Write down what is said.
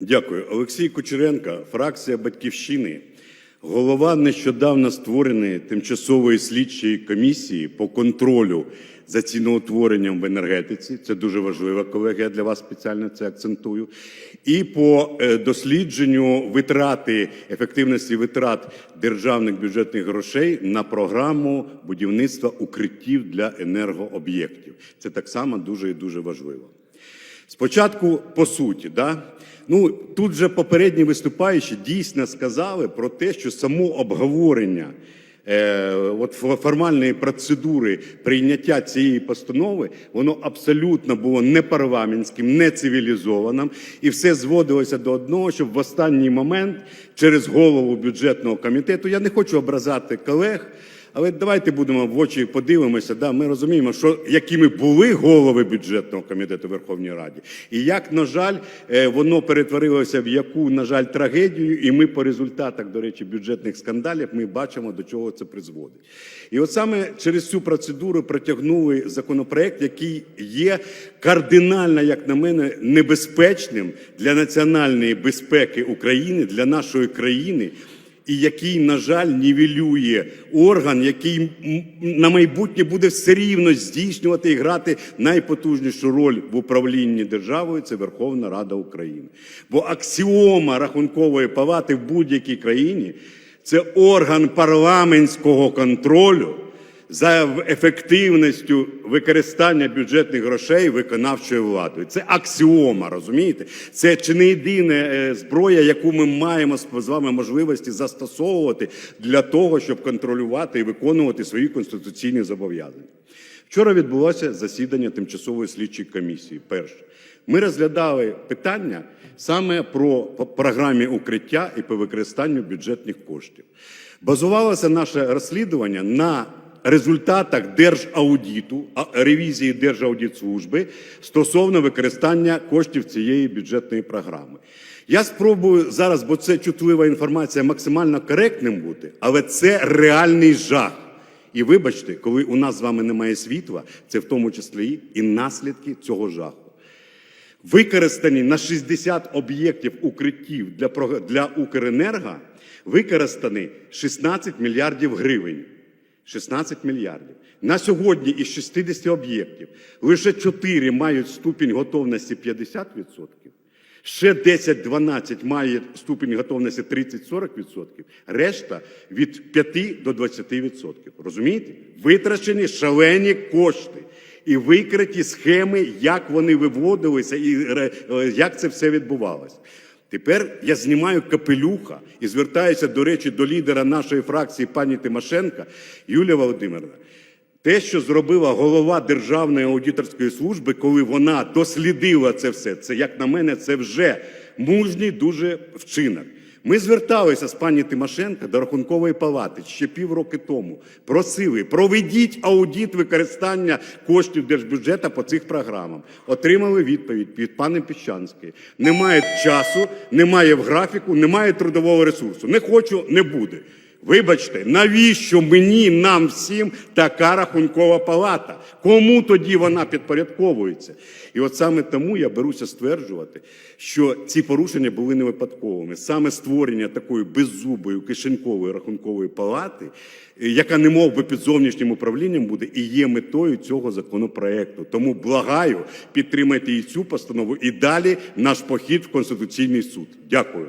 Дякую. Олексій Кучеренко, фракція Батьківщини, голова нещодавно створеної тимчасової слідчої комісії по контролю за ціноутворенням в енергетиці. Це дуже важливо, колеги. Я для вас спеціально це акцентую. І по е, дослідженню витрати ефективності витрат державних бюджетних грошей на програму будівництва укриттів для енергооб'єктів. Це так само дуже і дуже важливо. Спочатку по суті, да? ну тут же попередні виступаючі дійсно сказали про те, що само обговорення е, от формальної процедури прийняття цієї постанови, воно абсолютно було не парламентським, не цивілізованим, і все зводилося до одного, щоб в останній момент через голову бюджетного комітету я не хочу образати колег. Але давайте будемо в очі подивимося. Да, ми розуміємо, що якими були голови бюджетного комітету в Верховній Раді, і як, на жаль, е, воно перетворилося в яку, на жаль, трагедію. І ми по результатах, до речі, бюджетних скандалів ми бачимо, до чого це призводить. І от саме через цю процедуру протягнули законопроект, який є кардинально, як на мене, небезпечним для національної безпеки України, для нашої країни і який, на жаль, нівелює орган, який на майбутнє буде все рівно здійснювати і грати найпотужнішу роль в управлінні державою це Верховна Рада України. Бо аксіома рахункової палати в будь-якій країні це орган парламентського контролю за ефективністю використання бюджетних грошей виконавчою владою. Це аксіома, розумієте? Це чи не єдина е, зброя, яку ми маємо з вами можливості застосовувати для того, щоб контролювати і виконувати свої конституційні зобов'язання. Вчора відбулося засідання тимчасової слідчої комісії. Перше, ми розглядали питання саме про програмі укриття і по використанню бюджетних коштів. Базувалося наше розслідування на результатах держаудиту, а- ревізії Держаудитслужби стосовно використання коштів цієї бюджетної програми. Я спробую зараз, бо це чутлива інформація, максимально коректним бути, але це реальний жах. І вибачте, коли у нас з вами немає світла, це в тому числі і наслідки цього жаху. Використані на 60 об'єктів укриттів для, для Укренерго використані 16 мільярдів гривень. 16 мільярдів. На сьогодні із 60 об'єктів лише 4 мають ступінь готовності 50%, ще 10-12 має ступінь готовності 30-40%, решта від 5 до 20%. Розумієте? Витрачені шалені кошти. І викриті схеми, як вони виводилися і е, як це все відбувалося. Тепер я знімаю капелюха і звертаюся, до речі, до лідера нашої фракції пані Тимошенка Юлія Володимирівна. Те, що зробила голова Державної аудиторської служби, коли вона дослідила це все, це, як на мене, це вже мужній дуже вчинок. Ми зверталися з пані Тимошенко до Рахункової палати ще півроки тому. Просили, проведіть аудіт використання коштів держбюджету по цих програмам. Отримали відповідь від пана Піщанської. Немає часу, немає в графіку, немає трудового ресурсу. Не хочу, не буде. Вибачте, навіщо мені, нам всім така рахункова палата? Кому тоді вона підпорядковується? І от саме тому я беруся стверджувати, що ці порушення були не випадковими. Саме створення такої беззубої кишенькової рахункової палати, е, яка не мов би під зовнішнім управлінням буде, і є метою цього законопроекту. Тому благаю, підтримайте і цю постанову, і далі наш похід в Конституційний суд. Дякую.